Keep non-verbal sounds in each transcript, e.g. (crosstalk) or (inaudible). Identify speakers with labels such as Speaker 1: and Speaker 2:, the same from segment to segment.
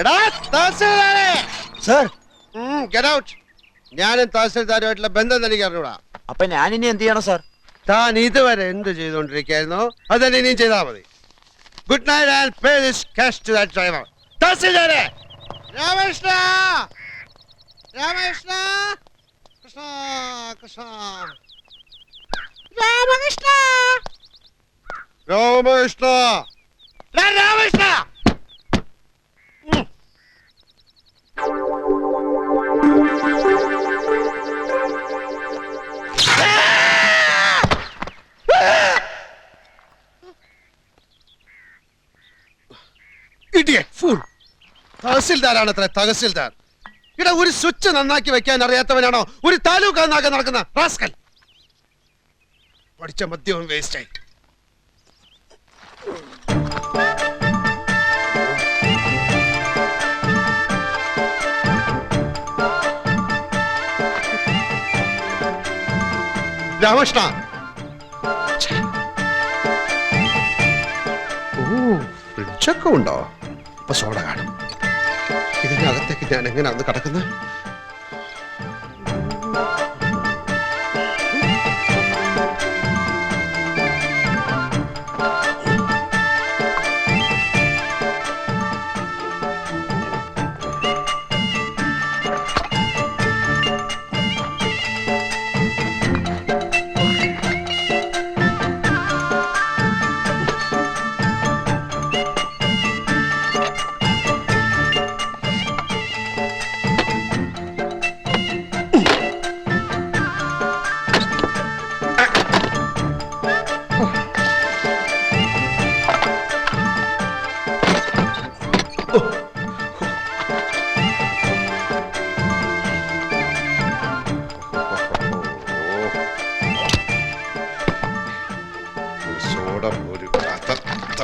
Speaker 1: എടാ തഹസിൽദാരെ.
Speaker 2: Sir.
Speaker 1: Get out ഞാനും തഹസിൽദാരുമായിട്ടുള്ള ബന്ധം എനിക്ക് അറിഞ്ഞൂടാ.
Speaker 2: അപ്പൊ ഞാൻ ഇനി എന്ത് ചെയ്യണം സാർ?
Speaker 1: താൻ ഇതുവരെ എന്ത് ചെയ്തുകൊണ്ടിരിക്കുകയായിരുന്നോ? അതന്നെ ഇനിയും ചെയ്താൽ മതി. Good night and pay this cash to that driver തഹസിൽദാരെ. Ramakrishna! Ramakrishna! Krishna Krishna. Ramakrishna! Ramakrishna! Ramakrishna! തഹസിൽദാരാണ് അത്ര തഹസിൽദാർ. ഇവിടെ ഒരു സ്വിച്ച് നന്നാക്കി വെക്കാൻ അറിയാത്തവനാണോ? ഒരു താലൂക്ക് നന്നാക്കാൻ നടക്കുന്ന റാസ്കൽ. പഠിച്ച മദ്യവും വേസ്റ്റ് രാമകൃഷ്ണ. ഓ ഫ്രിഡ്ജൊക്കെ ഉണ്ടോ? അപ്പൊ സോഡ കാണും. ഇതിനകത്തേക്ക് ഞാൻ എങ്ങനെ അത് കിടക്കുന്നത്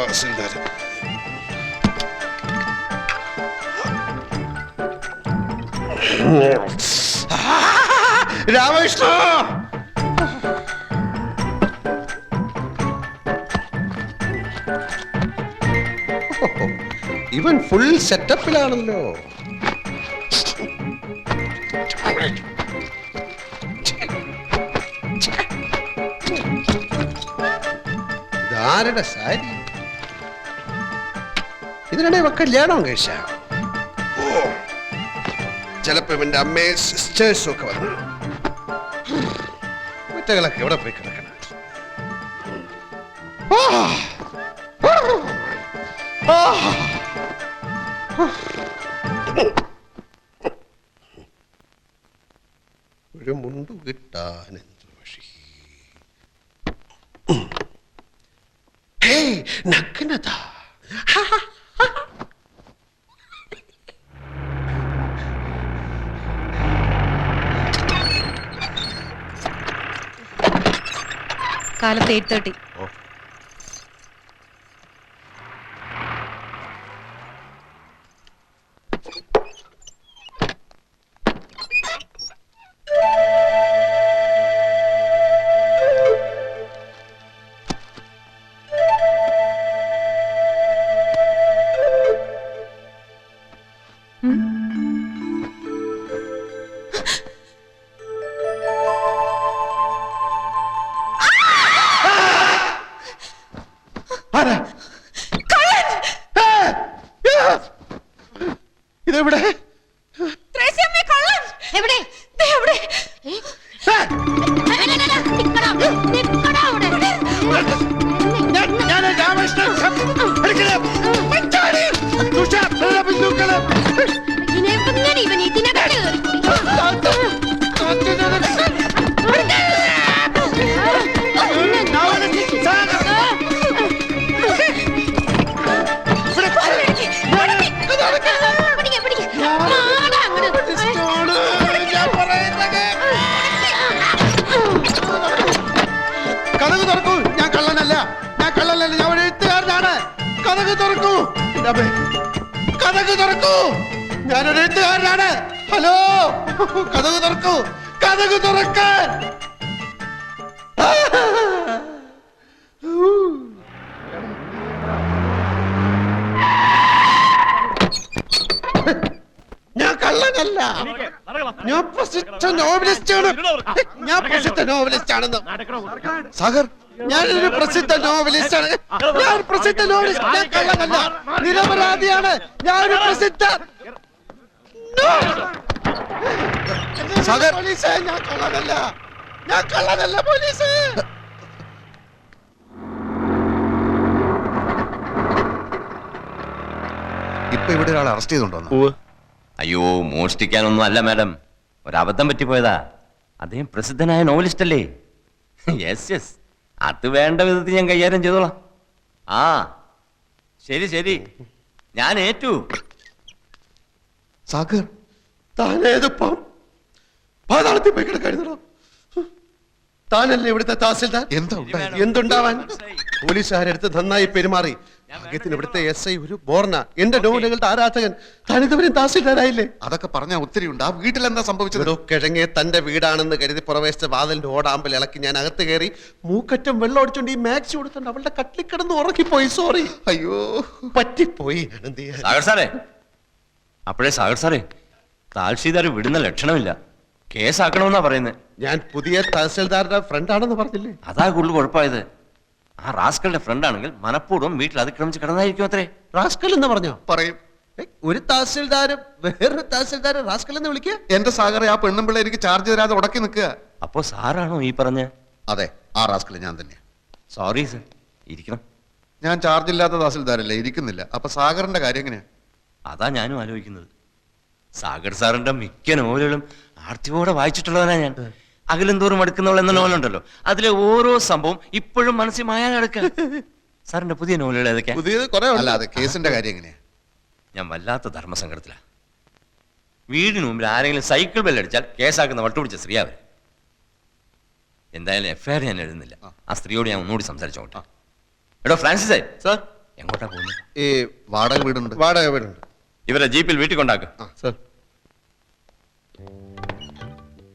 Speaker 1: തഹസിൽദാർ രാമകൃഷ്ണ ഇവൻ ഫുൾ സെറ്റപ്പിലാണല്ലോ ഇതാരുടെ സാരി? ഇതിനിടെ ഇവ കല്യാണം കഴിച്ച? ചിലപ്പോ ഇവന്റെ അമ്മയെ സിസ്റ്റേഴ്സും ഒക്കെ വന്നു. മറ്റകളൊക്കെ എവിടെ പോയി കിടക്കണം
Speaker 3: കാലത്ത് എയ്റ്റ് തേർട്ടി
Speaker 1: ഇതെവിടെ? കഥക് തുറക്കൂ. കഥക് തുറക്കൂ. ഞാനൊരു എഴുത്തുകാരനാണ്. ഹലോ. കഥക് തുറക്കൂ. കഥക് തുറക്കാൻ. അല്ല ഞാൻ പ്രസിദ്ധ നോവലിസ്റ്റ് ആണ് ഞാൻ പ്രസിദ്ധ നോവലിസ്റ്റ് ആണെന്ന്
Speaker 2: സാഗർ
Speaker 1: ഞാനൊരു പ്രസിദ്ധ നോവലിസ്റ്റ് ആണ് ഞാൻ ഒരു പ്രസിദ്ധ നോവലിസ്റ്റ് ഞാൻ കള്ളനല്ല. നിരപരാധിയാണ്. ഞാനൊരു പ്രസിദ്ധ!
Speaker 2: സാഗർ.
Speaker 1: പോലീസേ ഞാൻ കള്ളനല്ല. ഞാൻ കള്ളനല്ല പോലീസ്.
Speaker 2: ഇപ്പൊ ഇവിടെ ഒരാൾ അറസ്റ്റ് ചെയ്തോണ്ടോ
Speaker 4: അയ്യോ മോഷ്ടിക്കാനൊന്നും അല്ല മാഡം. ഒരബദ്ധം പറ്റിപ്പോയതാ. അദ്ദേഹം പ്രസിദ്ധനായ നോവലിസ്റ്റ് അല്ലേ യെസ് യെസ്. അത് വേണ്ട വിധത്തിൽ ഞാൻ കൈകാര്യം ചെയ്തോളാം. ആ ശരി ശരി. ഞാൻ ഏറ്റു.
Speaker 2: സാഗർ
Speaker 1: പാതാളത്തിൽ പോയി കിടക്കായിരുന്നോ താനല്ലേ ഇവിടുത്തെ തഹസിൽദാർ?
Speaker 2: എന്താ ഉണ്ടായത്?
Speaker 1: എന്തുണ്ടാവാൻ? പോലീസുകാരെടുത്ത് നന്നായി പെരുമാറി. ഭാഗ്യത്തിന് ഇവിടുത്തെ എസ് ഐ ഒരു ബോർണ എന്റെ നോവലുകളുടെ ആരാധകൻ തനിതവരും തഹസിൽദാരായില്ലേ
Speaker 2: അതൊക്കെ പറഞ്ഞാൽ ഒത്തിരി ഉണ്ട്. ആ വീട്ടിൽ എന്താ സംഭവിച്ചത്
Speaker 1: കിഴങ്ങേ തന്റെ വീടാണെന്ന് കരുതി പുറവേശിച്ച വാതിലിന്റെ ഓടാമ്പൽ ഇളക്കി ഞാൻ അകത്ത് കയറി മൂക്കറ്റം വെള്ളം അടിച്ചോണ്ട് ഈ മാക്സി കൊടുത്തോണ്ട് അവളുടെ കട്ടിൽ കിടന്ന് ഉറക്കിപ്പോയി സോറി
Speaker 2: അയ്യോ.
Speaker 1: പറ്റിപ്പോയി
Speaker 4: സാഗർ സാറേ. അപ്പോഴേ സാഗർ സാറേ താൽഷീദാർ വിടുന്ന ലക്ഷണമില്ല. കേസാക്കണമെന്നാ പറയുന്നത്
Speaker 1: ഞാൻ പുതിയ തഹസിൽദാരുടെ ഫ്രണ്ട് ആണെന്ന് പറഞ്ഞില്ലേ?
Speaker 4: അതാ കൂടുതൽ കുഴപ്പമായത്. ആ റാസ്കളുടെ ഫ്രണ്ട് ആണെങ്കിൽ മനഃപൂർവം വീട്ടിൽ അതിക്രമിച്ച് കിടന്നായിരിക്കും അത്രേ.
Speaker 1: റാസ്കൽ എന്ന് പറഞ്ഞോ?
Speaker 2: പറയും.
Speaker 1: ഏയ്, ഒരു തഹസിൽദാര് വേറൊരു തഹസിൽദാരും റാസ്കൽ എന്ന് വിളിക്കുക?
Speaker 2: എന്റെ സാഗറെ ആ പെണ്ണും പിള്ളേ എനിക്ക് ചാർജ് തരാതെ ഉടക്കി നിൽക്കുക.
Speaker 4: അപ്പോ സാറാണോ ഈ പറഞ്ഞ?
Speaker 2: അതെ ആ റാസ്കൽ ഞാൻ തന്നെ
Speaker 4: സോറി സർ ഇരിക്കണം.
Speaker 2: ഞാൻ ചാർജ് ഇല്ലാത്ത തഹസിൽദാരല്ലേ ഇരിക്കുന്നില്ല. അപ്പൊ സാഗറിന്റെ കാര്യം എങ്ങനെയാ?
Speaker 4: അതാ ഞാനും ആലോചിക്കുന്നത്. സാഗർ സാറിന്റെ മിക്ക നോവലുകളും ആർത്തിയോടെ വായിച്ചിട്ടുള്ളവനാ ഞാൻ. അകലും തോറും അടുക്കുന്നവൾ എന്ന നോവലുണ്ടല്ലോ. അതിലെ ഓരോ സംഭവം ഇപ്പോഴും മനസ്സിൽ മായാൻ കിടക്കുക സാറിന്റെ പുതിയ നോവലുകൾ ഏതൊക്കെ
Speaker 1: പുതിയത് കുറെ
Speaker 2: അല്ല അതെ കേസിന്റെ കാര്യം എങ്ങനെയാ?
Speaker 4: ഞാൻ വല്ലാത്ത ധർമ്മസങ്കടത്തിലാ. വീടിന് മുമ്പിൽ ആരെങ്കിലും സൈക്കിൾ ബെല്ലടിച്ചാൽ കേസാക്കുന്ന വട്ടുപിടിച്ച സ്ത്രീ അവർ എന്തായാലും എഫ്ഐആർ ഞാൻ എഴുതുന്നില്ല. ആ. സ്ത്രീയോട് ഞാൻ ഒന്നുകൂടി സംസാരിച്ചോട്ടെ. എടോ ഫ്രാൻസിസേ
Speaker 1: സാർ?
Speaker 4: എങ്ങോട്ടാ പോകുന്നത്
Speaker 2: ഈ വാടക വീടുണ്ട്.
Speaker 1: വാടക വീടുണ്ട്.
Speaker 4: ഇവരെ ജീപ്പിൽ വീട്ടിൽ കൊണ്ടാക്കും.
Speaker 1: സാർ.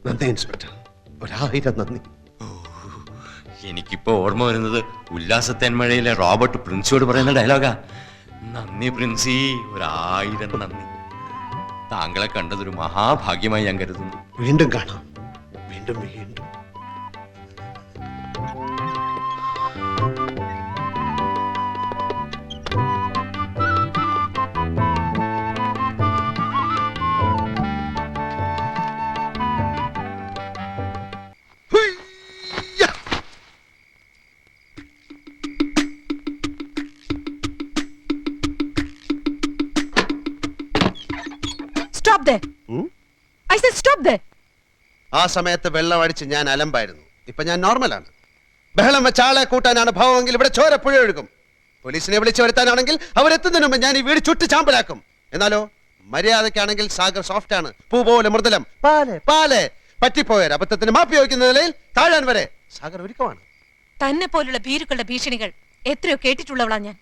Speaker 1: നന്ദി ഇൻസ്പെക്ടർ. ഒരായിരം നന്ദി.
Speaker 4: എനിക്കിപ്പോ ഓർമ്മ വരുന്നത് ഉല്ലാസത്തേന്മഴയിലെ റോബർട്ട് പ്രിൻസിയോട് പറയുന്ന ഡയലോഗാ. നന്ദി പ്രിൻസി ഒരായിരം നന്ദി. താങ്കളെ കണ്ടതൊരു മഹാഭാഗ്യമായി ഞാൻ കരുതുന്നു.
Speaker 1: വീണ്ടും കാണാം. വീണ്ടും വീണ്ടും.
Speaker 3: Stop there.
Speaker 1: I
Speaker 3: I said stop there.
Speaker 1: ആ സമയത്ത് വെള്ളം അടിച്ച് ഞാൻ അലമ്പായിരുന്നു. ഇപ്പൊ ഞാൻ നോർമലാണ്. ബഹളം വെച്ച ആളെ കൂട്ടാനാണ് ഭാവമെങ്കിൽ ഇവിടെ ചോര പുഴ ഒഴുകും. പോലീസിനെ വിളിച്ചു വരുത്താനാണെങ്കിൽ അവരെത്തുന്നതിന് മുമ്പ് ഞാൻ ഈ വീട് ചുട്ട് ചാമ്പലാക്കും. എന്നാലോ മര്യാദക്കാണെങ്കിൽ സാഗർ സോഫ്റ്റ് ആണ് പൂ പോലെ മൃദുലം. പാലെ. പാലെ. പറ്റിപ്പോയ അബദ്ധത്തിന് മാപ്പി വയ്ക്കുന്ന നിലയിൽ താഴാൻ വരെ സാഗർ ഒരുക്കമാണ്.
Speaker 3: തന്നെ പോലുള്ള ഭീരുക്കളുടെ ഭീഷണികൾ എത്രയോ കേട്ടിട്ടുള്ളവളാ ഞാൻ.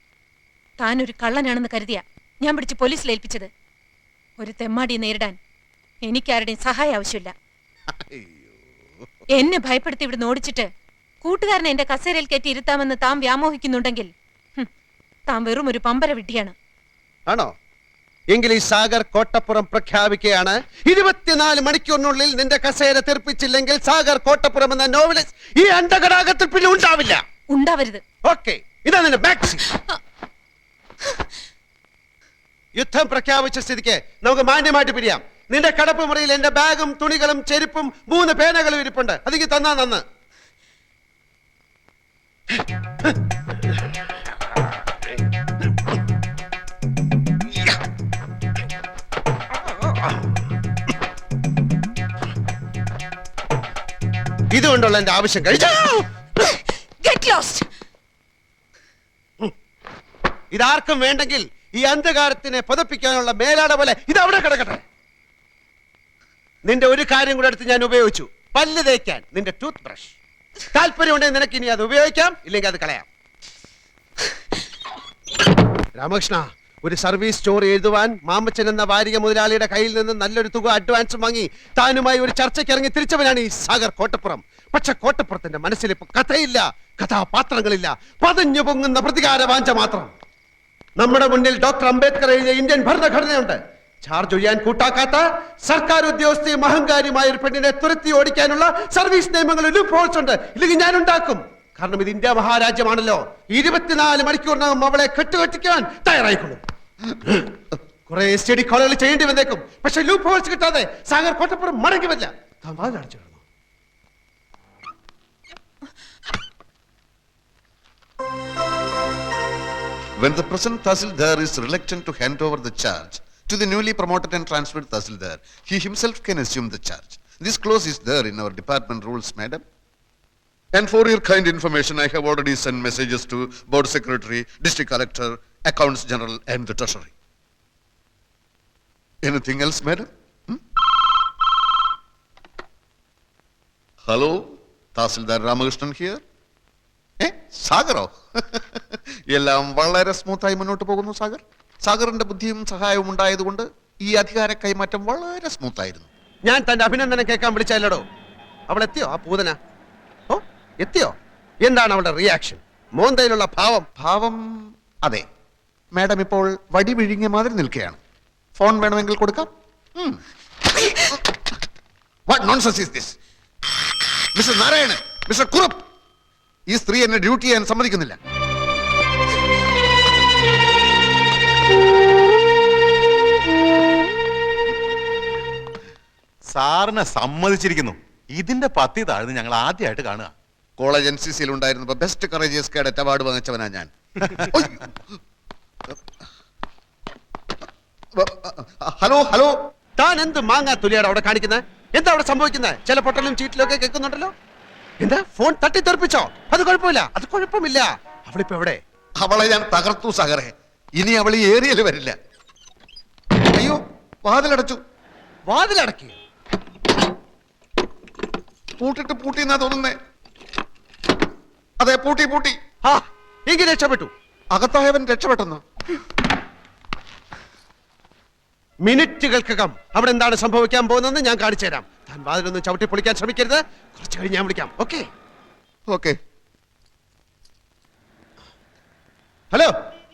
Speaker 3: താൻ ഒരു കള്ളനാണെന്ന് കരുതിയ ഞാൻ പിടിച്ച് പോലീസിൽ ഏൽപ്പിച്ചത്. ഒരു തെമ്മാടി നേരിടാൻ എനിക്കാരുടെയും സഹായം ആവശ്യമില്ല. എന്നെ ഭയപ്പെടുത്തി ഇവിടുന്ന് ഓടിച്ചിട്ട് കൂട്ടുകാരനെ എന്റെ കസേരയിൽ കയറ്റി ഇരുത്താമെന്ന് താൻ വ്യാമോഹിക്കുന്നുണ്ടെങ്കിൽ താൻ വെറും ഒരു പമ്പര വിട്ടിയാണ്
Speaker 1: ആണോ? എങ്കിൽ ഈ സാഗർ കോട്ടപ്പുറം പ്രഖ്യാപിക്കുകയാണ് ഇരുപത്തിനാല് മണിക്കൂറിനുള്ളിൽ നിന്റെ കസേര തെറിപ്പിച്ചില്ലെങ്കിൽ സാഗർ കോട്ടപ്പുറം എന്ന നോവലിസ്റ്റ് ഈ അണ്ടകടാകത്തിൽ പിന്നെ ഉണ്ടാവില്ല.
Speaker 3: ഉണ്ടാവരുത്.
Speaker 1: ഓക്കെ ഇതാ നിന്റെ മാക്സി യുദ്ധം പ്രഖ്യാപിച്ച സ്ഥിതിക്ക് നമുക്ക് മാന്യമായിട്ട് പിരിയാം. നിന്റെ കടപ്പ് മുറിയിൽ എന്റെ ബാഗും തുണികളും ചെരുപ്പും മൂന്ന് പേനകളും ഇരിപ്പുണ്ട്. അതിക്ക് തന്നാ നന്ന്. ഇതുകൊണ്ടുള്ള എന്റെ ആവശ്യം കഴിച്ചു ഇതാർക്കും വേണ്ടെങ്കിൽ ഈ അന്ധകാരത്തിനെ പുതപ്പിക്കാനുള്ള മേലാട പോലെ ഇത് അവിടെ കിടക്കട്ടെ. നിന്റെ ഒരു കാര്യം കൂടെ എടുത്ത് ഞാൻ ഉപയോഗിച്ചു. പല്ല് തേക്കാൻ നിന്റെ ടൂത്ത് ബ്രഷ് താല്പര്യമുണ്ടെങ്കിൽ നിനക്ക് ഇനി അത് ഉപയോഗിക്കാം ഇല്ലെങ്കിൽ അത് കളയാം. രാമകൃഷ്ണ ഒരു സർവീസ് സ്റ്റോറി എഴുതുവാൻ മാമച്ചൻ എന്ന വാരിക മുതലാളിയുടെ കയ്യിൽ നിന്ന് നല്ലൊരു തുക അഡ്വാൻസ് വാങ്ങി താനുമായി ഒരു ചർച്ചയ്ക്ക് ഇറങ്ങി തിരിച്ചവനാണ് ഈ സാഗർ കോട്ടപ്പുറം. പക്ഷെ കോട്ടപ്പുറത്തിന്റെ മനസ്സിൽ ഇപ്പൊ കഥയില്ല കഥാപാത്രങ്ങളില്ല. പതഞ്ഞു പൊങ്ങുന്ന പ്രതികാര വാഞ്ച മാത്രം. നമ്മുടെ മുന്നിൽ ഡോക്ടർ അംബേദ്കർ എഴുതിയ ഇന്ത്യൻ ഭരണഘടനയുണ്ട്. ചാർജ് ഒഴിയാൻ കൂട്ടാക്കാത്ത സർക്കാർ ഉദ്യോഗസ്ഥയും അഹങ്കാരിയുമായ ഒരു പെണ്ണിനെ തുരത്തി ഓടിക്കാനുള്ള സർവീസ് നിയമങ്ങൾ ലൂപ്പ് ഉണ്ട്. ഇല്ലെങ്കിൽ ഞാൻ ഉണ്ടാക്കും. കാരണം ഇത് ഇന്ത്യ മഹാരാജ്യമാണല്ലോ. ഇരുപത്തിനാല് മണിക്കൂറിനകം അവളെ കെട്ടുകെട്ടിക്കാൻ തയ്യാറായിക്കൊള്ളും. കുറെ സ്റ്റഡി കോളുകൾ ചെയ്യേണ്ടി വന്നേക്കും. പക്ഷെ ലൂപ്പ് ഹോൾസ് കിട്ടാതെ സാഗർ കോട്ടപ്പുറം മടങ്ങി വരില്ല. താൻ
Speaker 2: When the present Tahsildar is reluctant to hand over the charge to the newly promoted and transferred Tahsildar, he himself can assume the charge. This clause is there in our department rules, madam. And for your kind information, I have already sent messages to board secretary, district collector, accounts general, and the treasury. Anything else, madam? Hmm? Hello, Tahsildar Ramakrishnan here. സാഗറോ? എല്ലാം വളരെ സ്മൂത്തായി മുന്നോട്ട് പോകുന്നു സാഗർ. സാഗറിന്റെ ബുദ്ധിയും സഹായവും ഉണ്ടായതുകൊണ്ട് ഈ അധികാര കൈമാറ്റം വളരെ സ്മൂത്തായിരുന്നു
Speaker 1: ഞാൻ തന്റെ അഭിനന്ദനം കേൾക്കാൻ വിളിച്ചല്ലടോ അവൾ എത്തിയോ ആ പൂതന? ഓ എത്തിയോ? എന്താണ് അവളുടെ റിയാക്ഷൻ മോന്തയിലുള്ള ഭാവം?
Speaker 2: ഭാവം അതെ. മാഡം ഇപ്പോൾ വടി വിഴുങ്ങിയ മാതിരി നിൽക്കുകയാണ്. ഫോൺ വേണമെങ്കിൽ കൊടുക്കാം. What nonsense is this mister Narayanan mister Kurup. ഈ സ്ത്രീ എന്നെ ഡ്യൂട്ടി ചെയ്യാൻ സമ്മതിക്കുന്നില്ല.
Speaker 5: സാറിനെ സമ്മതിച്ചിരിക്കുന്നു. ഇതിന്റെ പത്തി താഴ്ന്ന് ഞങ്ങൾ ആദ്യമായിട്ട് കാണുക.
Speaker 2: കോളേജ് എൻ സി സിയിൽ ഉണ്ടായിരുന്നപ്പോ ബെസ്റ്റ് കറേജിയസ് കേഡറ്റ് അവാർഡ് വാങ്ങിച്ചവനാ ഞാൻ. Hello hello.
Speaker 1: താൻ എന്ത് മാങ്ങാ തുലിയാണ് അവിടെ കാണിക്കുന്നത് എന്താ അവിടെ സംഭവിക്കുന്നത് ചില പൊട്ടലും ചീറ്റിലും ഒക്കെ കേൾക്കുന്നുണ്ടല്ലോ? എന്താ? ഫോൺ തട്ടി തട്ടിത്തെറിപ്പിച്ചോ അത് കുഴപ്പമില്ല. അത് കുഴപ്പമില്ല. അവളിപ്പോ എവിടെ?
Speaker 2: അവളെ ഞാൻ തകർത്തു സഹറെ. ഇനി അവൾ ഈ ഏരിയയിൽ വരില്ല. അയ്യോ വാതിലടച്ചു.
Speaker 1: വാതിലടക്കി?
Speaker 2: പൂട്ടിട്ട് പൂട്ടി എന്നാ തോന്നുന്നേ. അതെ പൂട്ടി പൂട്ടി.
Speaker 1: ആ എങ്കിൽ രക്ഷപ്പെട്ടു.
Speaker 2: അകത്തായവൻ രക്ഷപ്പെട്ടെന്ന്.
Speaker 1: മിനിറ്റുകൾക്കകം അവിടെ എന്താണ് സംഭവിക്കാൻ പോകുന്നതെന്ന് ഞാൻ കാണിച്ചു തരാം. താൻ വാതിലൊന്നും ചവിട്ടി പൊളിക്കാൻ ശ്രമിക്കരുത്. കുറച്ച് കഴിഞ്ഞ് ഞാൻ വിളിക്കാം. ഓക്കെ.
Speaker 2: ഓക്കെ.
Speaker 1: ഹലോ?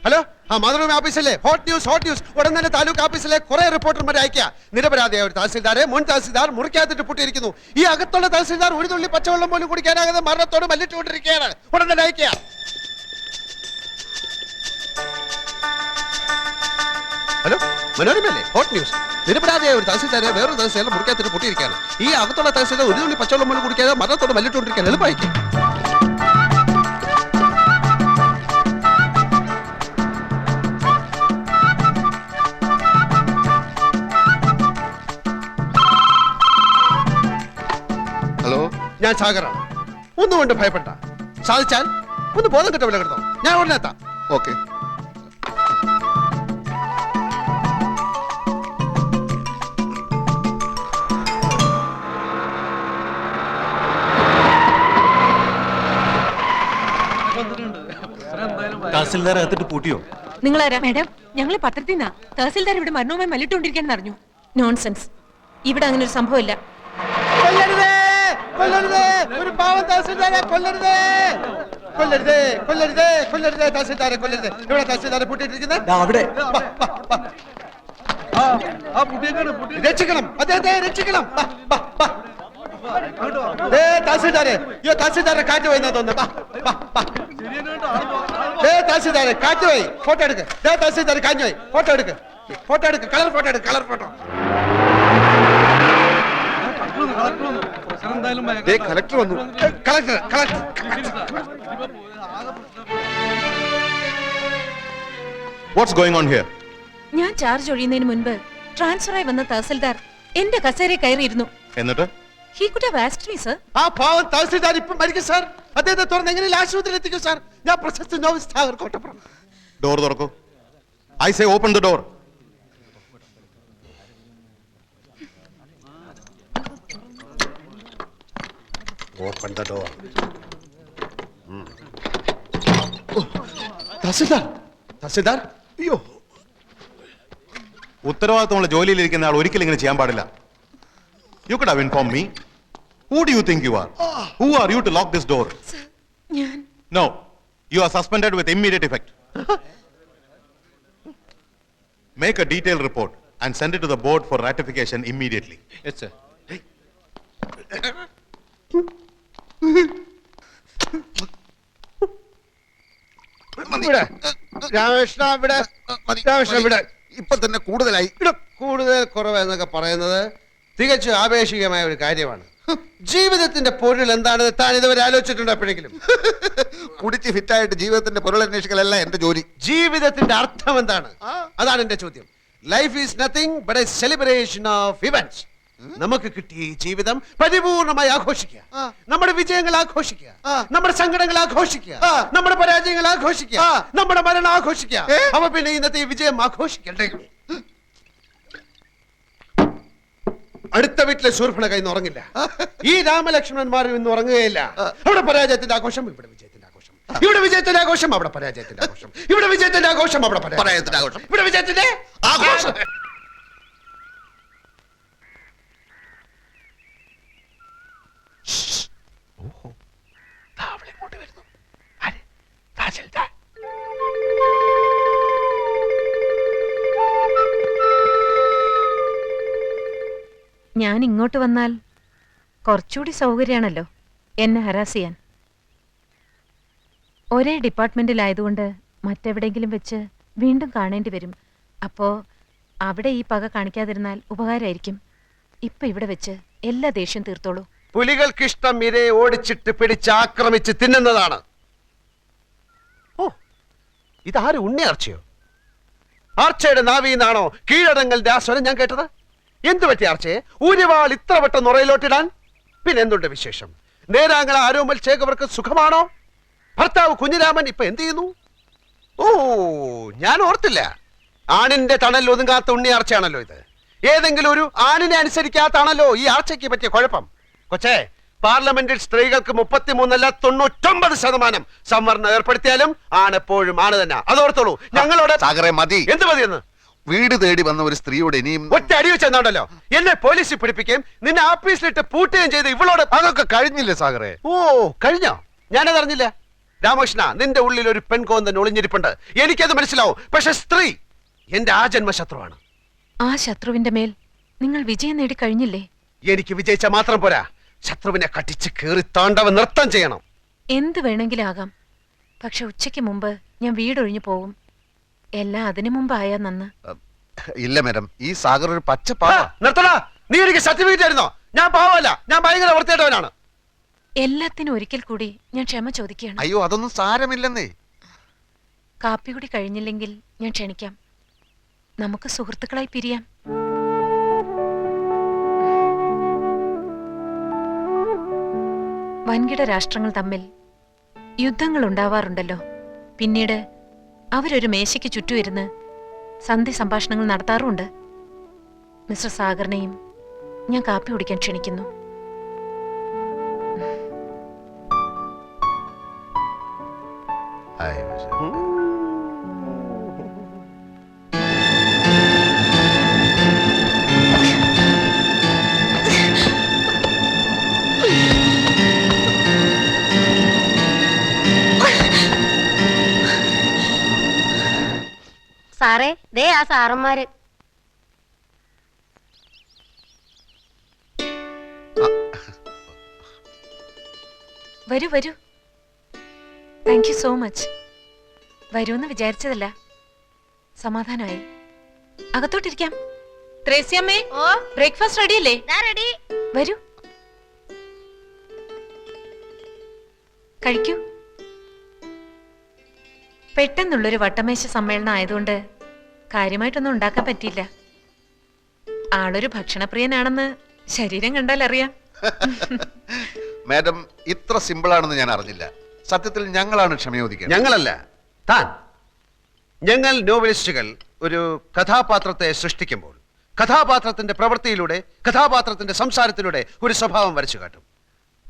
Speaker 1: ഹലോ? ആ മാതൃഭൂമി ഓഫീസിലെ ഹോട്ട് ന്യൂസ് ഹോട്ട് ന്യൂസ്. ഉടൻ തന്നെ താലൂക്ക് ഓഫീസിലെ കുറെ റിപ്പോർട്ടർമാരെ അയക്കുക നിരപരാധിയായ ഒരു തഹസിൽദാരെ മുൻ തഹസിൽദാർ മുറിക്കകത്തിട്ട് പൂട്ടിയിരിക്കുന്നു. ഈ അകത്തുള്ള തഹസിൽദാർ ഒരു തുള്ളി പച്ചവെള്ളം പോലും കുടിക്കാനാകാതെ മരണത്തോട് മല്ലിട്ടുകൊണ്ടിരിക്കുകയാണ്. ഉടൻ തന്നെ അയക്കുക ഹലോ മനോരമല്ലേ ഹോട്ട് ന്യൂസ് നിരപരാധിയായ ഒരു തഹസിൽദാരെ വേറൊരു തഹസിലെ മുറിക്കകത്തിട്ട് പൂട്ടിയിരിക്കുകയാണ്. ഈ അകത്തുള്ള തഹസിലെ ഒരു തുള്ളി പച്ചവെള്ളം പോലും കുടിക്കാതെ മരണത്തോട് മല്ലിട്ടുകൊണ്ടിരിക്കുകയാണ് എളുപ്പമായിരിക്കും
Speaker 2: ഹലോ
Speaker 1: ഞാൻ സാഗറാണ്. ഒന്നുകൊണ്ട് ഭയപ്പെട്ട സാധിച്ചാൽ ഒന്ന് ബോധം കിട്ട വില കിടന്നോ ഞാൻ ഉടനെ എത്താം.
Speaker 2: ഓക്കെ
Speaker 5: തഹസിൽദാർ അകത്തിട്ട് പൂട്ടിയോ?
Speaker 3: ആരാ മാഡം? ഞങ്ങൾ പത്രത്തിൽ നിന്നാ തഹസിൽദാർ ഇവിടെ മരണവുമായി മല്ലിട്ടുകൊണ്ടിരിക്കാൻ അറിഞ്ഞു. നോൺസെൻസ് ഇവിടെ അങ്ങനെ ഒരു സംഭവമില്ല.
Speaker 1: കൊല്ലരുതേ കൊല്ലരുതേ ഒരു പാവം തഹസിൽദാരെ കൊല്ലരുതേ. കൊല്ലരുതേ കൊല്ലരുതേ കൊല്ലരുതേ തഹസിൽദാരെ കൊല്ലരുതേ. ഇവിടെ തഹസിൽദാരെ പൂട്ടിയിട്ടിരിക്കുന്നത്
Speaker 6: അവിടെ.
Speaker 1: രക്ഷിക്കണം. അദ്ദേഹത്തെ രക്ഷിക്കണം. തഹസിൽദാരെ അയ്യോ തഹസിൽദാരെ കാറ്റ് പോയി തോന്നുന്നു. ദേ, തഹസിൽദാരെ കാറ്റ് പോയി. ഫോട്ടോ എടുക്ക്. ദേ തഹസിൽദാരെ കാഞ്ഞു പോയി. ഫോട്ടോ എടുക്ക്. ഫോട്ടോ എടുക്ക്. കളർ ഫോട്ടോ എടുക്ക്. കളർ ഫോട്ടോ
Speaker 2: കളക്ടർ വന്നു.
Speaker 1: Collector collector
Speaker 5: what's going on here
Speaker 3: ഞാൻ ചാർജ് ഒഴിയുന്നതിന് മുൻപ് ട്രാൻസ്ഫറായി വന്ന തഹസിൽദാർ എന്റെ കസേരയിൽ കയറിയിരുന്നു.
Speaker 5: എന്നിട്ട്?
Speaker 3: He could have asked me sir
Speaker 1: ആ പാവം തഹസിൽദാർ ഇപ്പം മരിക്കും സാർ അദ്ദേഹത്തെ തുറന്ന് എങ്ങനെ ആശുപത്രിയിൽ എത്തിക്കും സാർ ഞാൻ പ്രശസ്ത നോവിസ് സാഗർ കോട്ടപ്പുറം.
Speaker 5: ഡോർ തുറക്കൂ. I say open the door
Speaker 1: open the door tahsildar tahsildar. അയ്യോ.
Speaker 5: ഉത്തരവാദിത്തമുള്ള ജോലിയിലിരിക്കുന്ന ആൾ ഒരിക്കലും ഇങ്ങനെ ചെയ്യാൻ പാടില്ല. You could have inform me who do you think you are? Who are you to lock this door?
Speaker 3: ഞാൻ
Speaker 5: No. You are suspended with immediate effect. Make a detailed report and send it to the board for ratification immediately.
Speaker 1: Yes, sir. ഇവിടെ രാമകൃഷ്ണ ഇവിടെ
Speaker 2: മതി,
Speaker 1: രാമകൃഷ്ണ
Speaker 2: മതി.
Speaker 1: ഇവിടെ
Speaker 2: ഇപ്പൊ തന്നെ കൂടുതലായി
Speaker 1: ഇവിടെ കൂടുതൽ കുറവ് എന്നൊക്കെ പറയുന്നത് തികച്ചും ആപേക്ഷികമായ ഒരു കാര്യമാണ് ജീവിതത്തിന്റെ പൊരുൾ എന്താണെന്ന് താൻ ഇതുവരെ ആലോചിച്ചിട്ടുണ്ട് എപ്പോഴെങ്കിലും? (laughs)
Speaker 2: കുടിച്ച് ഫിറ്റായിട്ട് ജീവിതത്തിന്റെ പൊരുൾ അന്വേഷിക്കലല്ല എന്റെ ജോലി.
Speaker 1: ജീവിതത്തിന്റെ അർത്ഥം എന്താണ്? അതാണ് എന്റെ ചോദ്യം. Life is nothing but a celebration of events നമുക്ക് കിട്ടിയ ഈ ജീവിതം പരിപൂർണമായി ആഘോഷിക്കുക. നമ്മുടെ വിജയങ്ങൾ ആഘോഷിക്കുക. നമ്മുടെ സങ്കടങ്ങൾ ആഘോഷിക്കുക. നമ്മുടെ പരാജയങ്ങൾ ആഘോഷിക്കുക. നമ്മുടെ മരണം ആഘോഷിക്കുക. അപ്പൊ പിന്നെ ഇന്നത്തെ വിജയം ആഘോഷിക്കണ്ടേ? അടുത്ത വീട്ടിലെ ശൂർഭണ കൈന്ന് ഉറങ്ങില്ല. ഈ രാമലക്ഷ്മണന്മാരും ഇന്ന് ഉറങ്ങുകയില്ല. അവിടെ പരാജയത്തിന്റെ ആഘോഷം ഇവിടെ വിജയത്തിന്റെ ആഘോഷം. ഇവിടെ വിജയത്തിന്റെ ആഘോഷം അവിടെ പരാജയത്തിന്റെ ആഘോഷം. ഇവിടെ വിജയത്തിന്റെ ആഘോഷം അവിടെ
Speaker 2: പരാജയത്തിന്റെ ആഘോഷം.
Speaker 1: ഇവിടെ വിജയത്തിന്റെ
Speaker 2: ആഘോഷം.
Speaker 3: ഞാൻ ഇങ്ങോട്ട് വന്നാൽ കുറച്ചുകൂടി സൗകര്യമാണല്ലോ എന്നെ ഹരാസ് ചെയ്യാൻ. ഒരേ ഡിപ്പാർട്ട്മെന്റിലായതുകൊണ്ട് മറ്റെവിടെയെങ്കിലും വെച്ച് വീണ്ടും കാണേണ്ടി വരും. അപ്പോ അവിടെ ഈ പക കാണിക്കാതിരുന്നാൽ ഉപകാരമായിരിക്കും. ഇപ്പൊ ഇവിടെ വെച്ച് എല്ലാ ദേഷ്യം തീർത്തോളൂ.
Speaker 1: പുലികൾക്കിഷ്ടം ഇരയെ ഓടിച്ചിട്ട് പിടിച്ച് ആക്രമിച്ച് തിന്നുന്നതാണ്. ഓ ഇതാരും ഉണ്ണിയാർച്ചയോ? ആർച്ചയുടെ നാവിന്നാണോ കീഴടങ്ങൽ ദാസ്വരം ഞാൻ കേട്ടത്? എന്തു പറ്റി അർച്ചയെ ഊരിവാൾ ഇത്ര വട്ടം നുറയിലോട്ടിടാൻ? പിന്നെ എന്തുണ്ട് വിശേഷം? നേരാങ്ങള ആരോമൽ ചേകവർക്ക് സുഖമാണോ? ഭർത്താവ് കുഞ്ഞിരാമൻ ഇപ്പൊ എന്ത് ചെയ്യുന്നു? ഓ ഞാൻ ഓർത്തില്ല. ആണിന്റെ തണൽ ഒതുങ്ങാത്ത ഉണ്ണി ആർച്ചയാണല്ലോ ഇത്. ഏതെങ്കിലും ഒരു ആണിനെ അനുസരിക്കാത്താണല്ലോ ഈ ആർച്ചയ്ക്ക് പറ്റിയ കുഴപ്പം. കൊച്ചേ പാർലമെന്റിൽ സ്ത്രീകൾക്ക് മുപ്പത്തിമൂന്നല്ല തൊണ്ണൂറ്റൊമ്പത് ശതമാനം സംവരണം ഏർപ്പെടുത്തിയാലും ആണെപ്പോഴും ആണ് തന്നെ. അതോർത്തോളൂ ഞങ്ങളോട്
Speaker 2: മതി.
Speaker 1: എന്ത് മതിയെന്ന്?
Speaker 2: വീട് തേടി വന്ന ഒരു സ്ത്രീയോട് ഇനിയും
Speaker 1: ഒറ്റ അടി വെച്ചെന്നുണ്ടല്ലോ എന്നെ പോലീസിൽ പിടിപ്പിക്കുകയും നിന്നെ ആഫീസിലിട്ട് പൂട്ടുകയും ചെയ്ത് ഇവളോട്
Speaker 2: അതൊക്കെ കഴിഞ്ഞില്ലേ സാഗറെ?
Speaker 1: ഓ കഴിഞ്ഞോ? ഞാനത് അറിഞ്ഞില്ല. രാമകൃഷ്ണ നിന്റെ ഉള്ളിൽ ഒരു പെൺകോന്തൻ ഒളിഞ്ഞിരിപ്പുണ്ട്. എനിക്കത് മനസ്സിലാവും. പക്ഷെ സ്ത്രീ എന്റെ ആ ജന്മശത്രുവാണ്.
Speaker 3: ആ ശത്രുവിന്റെ മേൽ നിങ്ങൾ വിജയം നേടി കഴിഞ്ഞില്ലേ?
Speaker 1: എനിക്ക് വിജയിച്ച മാത്രം പോരാ. ശത്രുവിനെ കട്ടിച്ച് കീറി താണ്ടവ നൃത്തം ചെയ്യണം.
Speaker 3: എന്ത് വേണമെങ്കിലും ആകാം പക്ഷെ ഉച്ചയ്ക്ക് മുമ്പ് ഞാൻ വീടൊഴിഞ്ഞു പോവും എല്ലാം അതിനു മുമ്പായാ നന്ന്.
Speaker 2: ഇല്ല മാഡം. ഈ സാഗർ ഒരു പച്ച പാവ
Speaker 1: നിർത്തടാ. നീ എനിക്ക് സർട്ടിഫിക്കറ്റ് ആയിരുന്നോ ഞാൻ പാവമല്ല. ഞാൻ ഭയങ്കര വൃത്തിയായിട്ടവനാണ്
Speaker 3: എല്ലാത്തിനും ഒരിക്കൽ കൂടി ഞാൻ ക്ഷമ ചോദിക്കുകയാണ്.
Speaker 2: അയ്യോ അതൊന്നും സാരമില്ലെന്നേ.
Speaker 3: കാപ്പി കൂടി കഴിഞ്ഞില്ലെങ്കിൽ ഞാൻ ക്ഷണിക്കാം. നമുക്ക് സുഹൃത്തുക്കളായി പിരിയാം. വൻകിട രാഷ്ട്രങ്ങൾ തമ്മിൽ യുദ്ധങ്ങൾ ഉണ്ടാവാറുണ്ടല്ലോ. പിന്നീട് അവരൊരു മേശയ്ക്ക് ചുറ്റും ഇരുന്ന് സന്ധി സംഭാഷണങ്ങൾ നടത്താറുമുണ്ട്. മിസ്റ്റർ സാഗറിനെയും ഞാൻ കാപ്പി കുടിക്കാൻ ക്ഷണിക്കുന്നു.
Speaker 6: സാറേ ദേ ആ സാറന്മാര്.
Speaker 3: വരൂ വരൂ. താങ്ക് യു സോ മച്ച് വരൂന്ന് വിചാരിച്ചതല്ല. സമാധാനമായി. അകത്തോട്ടിരിക്കാം. ത്രേസ്യമ്മേ
Speaker 6: ഓ.
Speaker 3: ബ്രേക്ക്ഫാസ്റ്റ് റെഡിയല്ലേ
Speaker 6: റെഡി
Speaker 3: വരൂ. കഴിക്കൂ. പെട്ടെന്നുള്ളൊരു വട്ടമേശ സമ്മേളനം ആയതുകൊണ്ട് കാര്യമായിട്ടൊന്നും ഉണ്ടാക്കാൻ പറ്റിയില്ല. ആളൊരു ഭക്ഷണപ്രിയനാണെന്ന് ശരീരം കണ്ടാൽ അറിയാം.
Speaker 2: മാഡം ഇത്ര സിമ്പിൾ ആണെന്ന് ഞാൻ അറിഞ്ഞില്ല. സത്യത്തിൽ ഞങ്ങളാണ് ക്ഷമയോദിക്കുന്നത്
Speaker 1: ഞങ്ങളല്ല താൻ. ഞങ്ങൾ നോവലിസ്റ്റുകൾ ഒരു കഥാപാത്രത്തെ സൃഷ്ടിക്കുമ്പോൾ കഥാപാത്രത്തിന്റെ പ്രവൃത്തിയിലൂടെ കഥാപാത്രത്തിന്റെ സംസാരത്തിലൂടെ ഒരു സ്വഭാവം വരച്ചു കാട്ടും.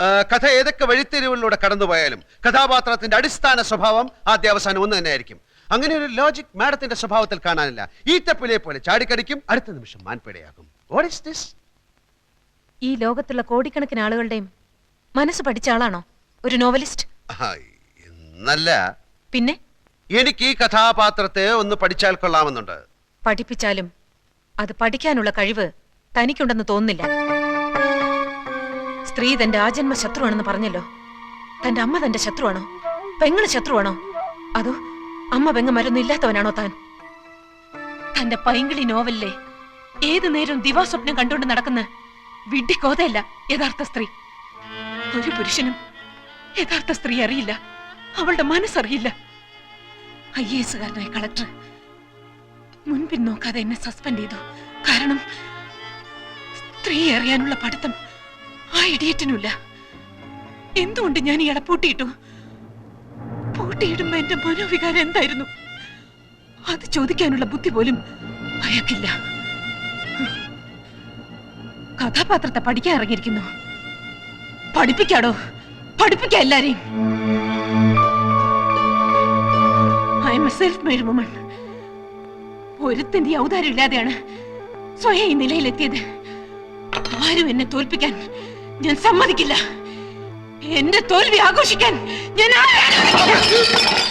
Speaker 1: കഥ ഏതൊക്കെ വഴിത്തിരിവുകളിലൂടെ കടന്നുപോയാലും കഥാപാത്രത്തിന്റെ അടിസ്ഥാന സ്വഭാവം ആദ്യ അവസാനം ഒന്ന് തന്നെയായിരിക്കും. അങ്ങനെ ഒരു ലോജിക് മാഡത്തിന്റെ സ്വഭാവത്തിൽ കാണാനില്ല. ഈ തപ്പിലെ പോലെ ചാടിക്കടിക്കും അടുത്ത നിമിഷം മാൻപേടയാകും. വാട്ട് ഇസ് ദിസ്
Speaker 3: ഈ ലോകത്തുള്ള കോടിക്കണക്കിന് ആളുകളുടെയും മനസ്സ് പഠിച്ച ആളാണോ? ഒരു നോവലിസ്റ്റ്?
Speaker 1: എന്നല്ല
Speaker 3: പിന്നെ?
Speaker 1: എനിക്ക് ഈ കഥാപാത്രത്തെ ഒന്ന് പഠിച്ചാൽ കൊള്ളാമെന്നുണ്ട്.
Speaker 3: പഠിപ്പിച്ചാലും അത് പഠിക്കാനുള്ള കഴിവ് തനിക്കുണ്ടെന്ന് തോന്നുന്നില്ല. സ്ത്രീ തന്റെ ആജന്മ ശത്രുവാണെന്ന് പറഞ്ഞല്ലോ. തന്റെ അമ്മ തന്റെ ശത്രുവാണോ? പെങ്ങൾ ശത്രുവാണോ? അതോ അമ്മ പെങ്ങന്മാരൊന്നും ഇല്ലാത്തവനാണോ താൻ? തന്റെ പൈങ്കിളി നോവലിലെ ഏത് നേരം ദിവാസ്വപ്നം കണ്ടുകൊണ്ട് നടക്കുന്ന വിഡ്ഢിക്കോതയല്ല യഥാർത്ഥ സ്ത്രീ. ഒരു പുരുഷനും യഥാർത്ഥ സ്ത്രീ അറിയില്ല. അവളുടെ മനസ്സറിയില്ല. ഐ എ എസുകാരനായ കളക്ടർ മുൻപിൻ നോക്കാതെ എന്നെ സസ്പെൻഡ് ചെയ്തു. കാരണം സ്ത്രീ അറിയാനുള്ള പഠിത്തം ആ ഇടിയറ്റിനുമില്ല. എന്തുകൊണ്ട് ഞാൻ ഇയാളെ പൂട്ടിയിട്ടു? പൂട്ടിയിടുമ്പോ എന്റെ മനോവികാരം എന്തായിരുന്നു? അത് ചോദിക്കാനുള്ള ബുദ്ധി പോലും അയാൾക്കില്ല. കഥാപാത്രത്തെ പഠിക്കാൻ ഇറങ്ങിയിരിക്കുന്നു. പഠിപ്പിക്കാടോ? പഠിപ്പിക്കാം എല്ലാരെയും. I am a self made woman ഒരുത്തിന്റെ ഔദാര്യം ഇല്ലാതെയാണ് സ്വയം ഈ നിലയിലെത്തിയത്. ആരും എന്നെ തോൽപ്പിക്കാൻ ഞാൻ സമ്മതിക്കില്ല എന്റെ തോൽവി ആഘോഷിക്കാൻ ഞാൻ ആരെ അനുവദിക്കില്ല.